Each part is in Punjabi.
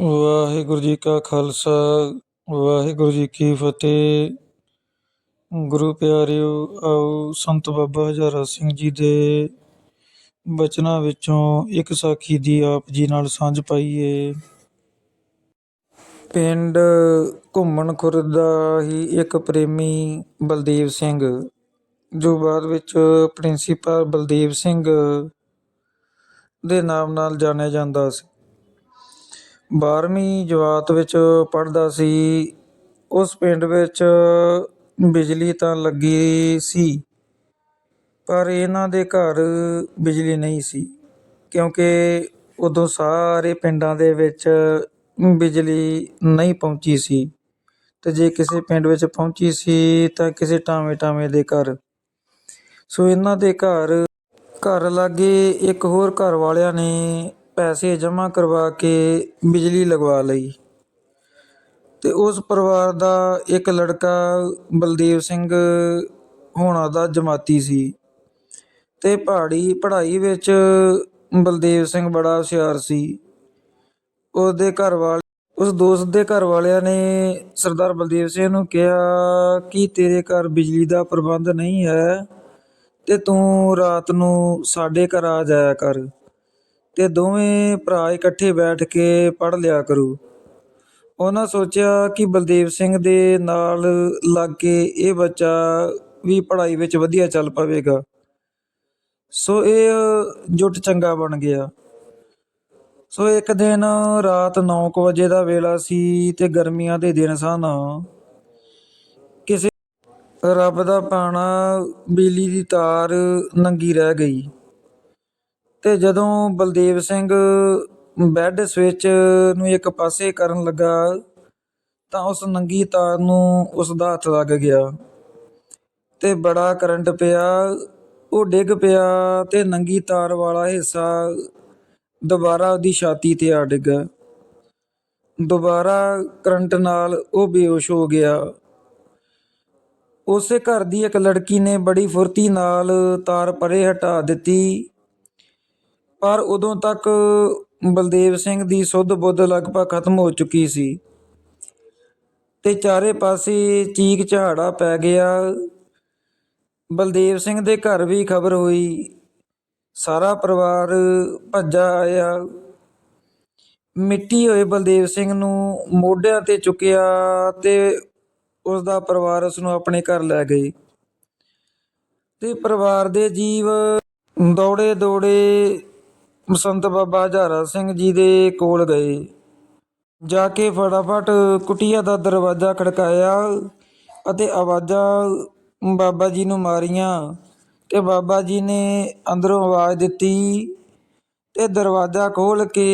ਵਾਹਿਗੁਰੂ ਜੀ ਕਾ ਖਾਲਸਾ, ਵਾਹਿਗੁਰੂ ਜੀ ਕੀ ਫਤਿਹ। ਗੁਰੂ ਪਿਆਰਿਓ, ਆਓ ਸੰਤ ਬਾਬਾ ਹਜ਼ਾਰਾ ਸਿੰਘ ਜੀ ਦੇ ਬਚਨਾਂ ਵਿੱਚੋਂ ਇੱਕ ਸਾਖੀ ਦੀ ਆਪ ਜੀ ਨਾਲ ਸਾਂਝ ਪਾਈਏ। ਪਿੰਡ ਘੁੰਮਣ ਖੁਰਦ ਦਾ ਹੀ ਇੱਕ ਪ੍ਰੇਮੀ ਬਲਦੇਵ ਸਿੰਘ, ਜੋ ਬਾਅਦ ਵਿੱਚ ਪ੍ਰਿੰਸੀਪਲ ਬਲਦੇਵ ਸਿੰਘ ਦੇ ਨਾਮ ਨਾਲ ਜਾਣਿਆ ਜਾਂਦਾ ਸੀ। 12ਵੀਂ ਜਮਾਤ ਵਿੱਚ ਪੜ੍ਹਦਾ ਸੀ। ਉਸ ਪਿੰਡ ਵਿੱਚ ਬਿਜਲੀ ਤਾਂ ਲੱਗੀ ਸੀ, ਪਰ ਇਹਨਾਂ ਦੇ ਘਰ ਬਿਜਲੀ ਨਹੀਂ ਸੀ, ਕਿਉਂਕਿ ਉਦੋਂ ਸਾਰੇ ਪਿੰਡਾਂ ਦੇ ਵਿੱਚ ਬਿਜਲੀ ਨਹੀਂ ਪਹੁੰਚੀ ਸੀ। ਤੇ ਜੇ ਕਿਸੇ ਪਿੰਡ ਵਿੱਚ ਪਹੁੰਚੀ ਸੀ ਤਾਂ ਕਿਸੇ ਟਾਵੇਂ ਟਾਵੇਂ ਦੇ ਘਰ। ਸੋ ਇਹਨਾਂ ਦੇ ਘਰ ਘਰ ਲਾਗੇ ਇੱਕ ਹੋਰ ਘਰ ਵਾਲਿਆਂ ਨੇ ਪੈਸੇ ਜਮ੍ਹਾਂ ਕਰਵਾ ਕੇ ਬਿਜਲੀ ਲਗਵਾ ਲਈ। ਤੇ ਉਸ ਪਰਿਵਾਰ ਦਾ ਇੱਕ ਲੜਕਾ ਬਲਦੇਵ ਸਿੰਘ ਹੋਣਾ ਦਾ ਜਮਾਤੀ ਸੀ। ਤੇ ਪਹਾੜੀ ਪੜ੍ਹਾਈ ਵਿੱਚ ਬਲਦੇਵ ਸਿੰਘ ਬੜਾ ਹੁਸ਼ਿਆਰ ਸੀ। ਉਹਦੇ ਘਰ ਵਾਲੇ, ਉਸ ਦੋਸਤ ਦੇ ਘਰ ਵਾਲਿਆਂ ਨੇ ਸਰਦਾਰ ਬਲਦੇਵ ਸਿੰਘ ਨੂੰ ਕਿਹਾ ਕਿ ਤੇਰੇ ਘਰ ਬਿਜਲੀ ਦਾ ਪ੍ਰਬੰਧ ਨਹੀਂ ਹੈ ਤੇ ਤੂੰ ਰਾਤ ਨੂੰ ਸਾਡੇ ਘਰ ਆ ਜਾਇਆ ਕਰ। ਅਤੇ ਦੋਵੇਂ ਭਰਾ ਇਕੱਠੇ ਬੈਠ ਕੇ ਪੜ੍ਹ ਲਿਆ ਕਰੂ। ਉਹਨਾਂ ਸੋਚਿਆ ਕਿ ਬਲਦੇਵ ਸਿੰਘ ਦੇ ਨਾਲ ਲੱਗ ਕੇ ਇਹ ਬੱਚਾ ਵੀ ਪੜ੍ਹਾਈ ਵਿੱਚ ਵਧੀਆ ਚੱਲ ਪਵੇਗਾ। ਸੋ ਇਹ ਜੁੱਟ ਚੰਗਾ ਬਣ ਗਿਆ। ਸੋ ਇੱਕ ਦਿਨ ਰਾਤ 9:00 ਵਜੇ ਦਾ ਵੇਲਾ ਸੀ ਤੇ ਗਰਮੀਆਂ ਦੇ ਦਿਨ ਸਨ। ਕਿਸੇ ਰੱਬ ਦਾ ਪਾਣਾ, ਬਿਜਲੀ ਦੀ ਤਾਰ ਨੰਗੀ ਰਹਿ ਗਈ। ਤੇ ਜਦੋਂ ਬਲਦੇਵ ਸਿੰਘ ਬੈੱਡ ਸਵਿੱਚ ਨੂੰ ਇੱਕ ਪਾਸੇ ਕਰਨ ਲੱਗਾ, ਤਾਂ ਉਸ ਨੰਗੀ ਤਾਰ ਨੂੰ ਉਸ ਦਾ ਹੱਥ ਲੱਗ ਗਿਆ ਤੇ ਬੜਾ ਕਰੰਟ ਪਿਆ, ਉਹ ਡਿੱਗ ਪਿਆ ਤੇ ਨੰਗੀ ਤਾਰ ਵਾਲਾ ਹਿੱਸਾ ਦੁਬਾਰਾ ਉਹਦੀ ਛਾਤੀ ਤੇ ਆ ਡਿੱਗਾ। ਦੁਬਾਰਾ ਕਰੰਟ ਨਾਲ ਉਹ ਬੇਹੋਸ਼ ਹੋ ਗਿਆ। ਉਸੇ ਘਰ ਦੀ ਇੱਕ ਲੜਕੀ ਨੇ ਬੜੀ ਫੁਰਤੀ ਨਾਲ ਤਾਰ ਪਰੇ ਹਟਾ ਦਿੱਤੀ। ਪਰ ਉਦੋਂ ਤੱਕ ਬਲਦੇਵ ਸਿੰਘ ਦੀ ਸੁੱਧ ਬੁੱਧ ਲਗਭਗ ਖਤਮ ਹੋ ਚੁੱਕੀ ਸੀ। ਤੇ ਚਾਰੇ ਪਾਸੇ ਚੀਕ ਝਾੜਾ ਪੈ ਗਿਆ। ਬਲਦੇਵ ਸਿੰਘ ਦੇ ਘਰ ਵੀ ਖਬਰ ਹੋਈ। ਸਾਰਾ ਪਰਿਵਾਰ ਭੱਜਾ ਆਇਆ। ਮਿੱਟੀ ਹੋਏ ਬਲਦੇਵ ਸਿੰਘ ਨੂੰ ਮੋਢਿਆਂ ਤੇ ਚੁੱਕਿਆ ਤੇ ਉਸ ਦਾ ਪਰਿਵਾਰ ਉਸ ਨੂੰ ਆਪਣੇ ਘਰ ਲੈ ਗਏ। ਤੇ ਪਰਿਵਾਰ ਦੇ ਜੀਵ ਦੌੜੇ ਦੌੜੇ ਸੰਤ ਬਾਬਾ ਹਜ਼ਾਰਾ ਸਿੰਘ ਜੀ ਦੇ ਕੋਲ ਗਏ। ਜਾ ਕੇ ਫਟਾਫਟ ਕੁਟੀਆ ਦਾ ਦਰਵਾਜ਼ਾ ਖੜਕਾਇਆ ਅਤੇ ਆਵਾਜ਼ਾਂ ਬਾਬਾ ਜੀ ਨੂੰ ਮਾਰੀਆਂ ਤੇ ਬਾਬਾ ਜੀ ਨੇ ਅੰਦਰੋਂ ਆਵਾਜ਼ ਦਿੱਤੀ ਤੇ ਦਰਵਾਜ਼ਾ ਖੋਲ ਕੇ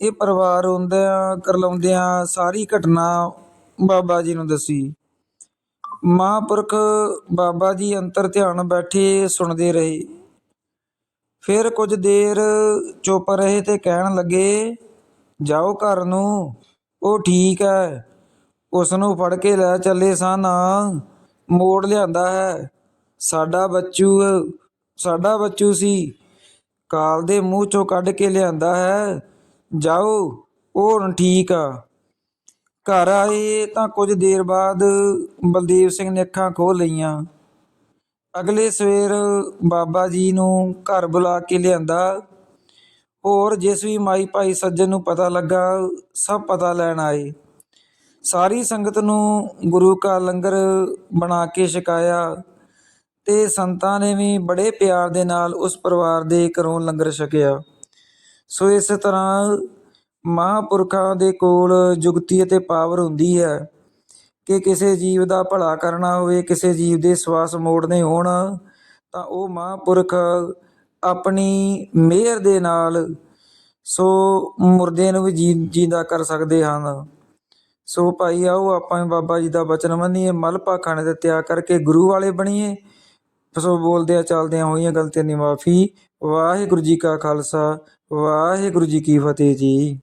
ਇਹ ਪਰਿਵਾਰ ਹੁੰਦਿਆਂ ਕਰਲਾਉਂਦਿਆਂ ਸਾਰੀ ਘਟਨਾ ਬਾਬਾ ਜੀ ਨੂੰ ਦੱਸੀ। ਮਹਾਂਪੁਰਖ ਬਾਬਾ ਜੀ ਅੰਤਰ ਧਿਆਨ ਬੈਠੇ ਸੁਣਦੇ ਰਹੇ। ਫਿਰ ਕੁਝ ਦੇਰ ਚੁੱਪ ਰਹੇ ਅਤੇ ਕਹਿਣ ਲੱਗੇ, ਜਾਓ ਘਰ ਨੂੰ, ਉਹ ਠੀਕ ਹੈ ਉਸ ਨੂੰ ਫੜ ਕੇ ਲੈ ਚੱਲੇ ਸਨ। ਮੋੜ ਲਿਆਂਦਾ ਹੈ। ਸਾਡਾ ਬੱਚੂ ਸਾਡਾ ਬੱਚੂ ਸੀ। ਕਾਲ ਦੇ ਮੂੰਹ ਚੋਂ ਕੱਢ ਕੇ ਲਿਆਂਦਾ ਹੈ। ਜਾਓ, ਉਹ ਹੁਣ ਠੀਕ ਆ। ਘਰ ਆਏ ਤਾਂ ਕੁਝ ਦੇਰ ਬਾਅਦ ਬਲਦੇਵ ਸਿੰਘ ਨੇ ਅੱਖਾਂ ਖੋਲ ਲਈਆਂ। ਅਗਲੇ ਸਵੇਰ ਬਾਬਾ ਜੀ ਨੂੰ ਘਰ ਬੁਲਾ ਕੇ ਲਿਆਂਦਾ। ਹੋਰ ਜਿਸ ਵੀ ਮਾਈ ਭਾਈ ਸੱਜਣ ਨੂੰ ਪਤਾ ਲੱਗਾ, ਸਭ ਪਤਾ ਲੈਣ ਆਏ। ਸਾਰੀ ਸੰਗਤ ਨੂੰ ਗੁਰੂ ਕਾ ਲੰਗਰ ਬਣਾ ਕੇ ਛਕਾਇਆ ਤੇ ਸੰਤਾਂ ਨੇ ਵੀ ਬੜੇ ਪਿਆਰ ਦੇ ਨਾਲ ਉਸ ਪਰਿਵਾਰ ਦੇ ਘਰੋਂ ਲੰਗਰ ਛਕਿਆ। ਸੋ ਇਸ ਤਰ੍ਹਾਂ ਮਹਾਂਪੁਰਖਾਂ ਦੇ ਕੋਲ ਜੁਗਤੀ ਅਤੇ ਪਾਵਰ ਹੁੰਦੀ ਹੈ। ਕਿ ਕਿਸੇ ਜੀਵ ਦਾ ਭਲਾ ਕਰਨਾ ਹੋਵੇ, ਕਿਸੇ ਜੀਵ ਦੇ ਸਵਾਸ ਮੋੜਨੇ ਹੋਣ, ਤਾਂ ਉਹ ਮਹਾਂਪੁਰਖ ਆਪਣੀ ਮਿਹਰ ਦੇ ਨਾਲ ਸੋ ਮੁਰਦੇ ਨੂੰ ਵੀ ਜੀ, ਜਿੰਦਾ ਕਰ ਸਕਦੇ ਹਨ। ਸੋ ਭਾਈ ਆਓ, ਆਪਾਂ ਬਾਬਾ ਜੀ ਦਾ ਬਚਨ ਮੰਨੀਏ, ਮਲ ਭਾਖਾਣੇ ਤੇ ਤਿਆਗ ਕਰਕੇ ਗੁਰੂ ਵਾਲੇ ਬਣੀਏ। ਸੋ ਬੋਲਦਿਆਂ ਚੱਲਦਿਆਂ ਹੋਈਆਂ ਗਲਤੀਆਂ ਦੀ ਮਾਫੀ। ਵਾਹਿਗੁਰੂ ਜੀ ਕਾ ਖਾਲਸਾ, ਵਾਹਿਗੁਰੂ ਜੀ ਕੀ ਫਤਿਹ ਜੀ।